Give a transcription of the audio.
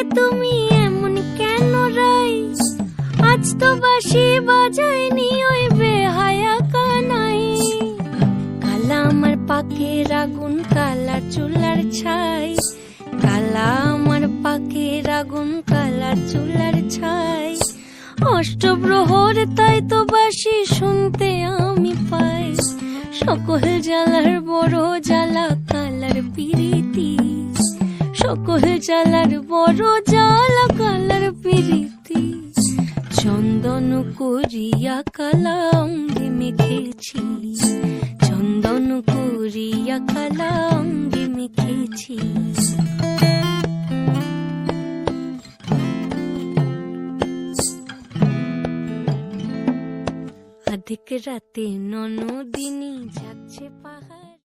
আজকে তুমি এমন কেন রাই আজ তো বাসি বাজায়নি ওই বেহায়া কানাই কালা আমার পাকের আগুন কালা চুলার ছাই। কালা আমার পাকের আগুন কালা চুলার ছাই। অষ্টপ্রহর, তাই তো বাসি শুনতে আমি পাই। সকল জ্বালার বড় জ্বালা সকল জ্বালার বড় জ্বালা, কালার পিরিতি। চন্দন করিয়া কালা অঙ্গে মেখেছি চন্দন করিয়া কালা অঙ্গে মেখেছি আধিক রাতে ননদিনী যাচ্ছে পাহাড়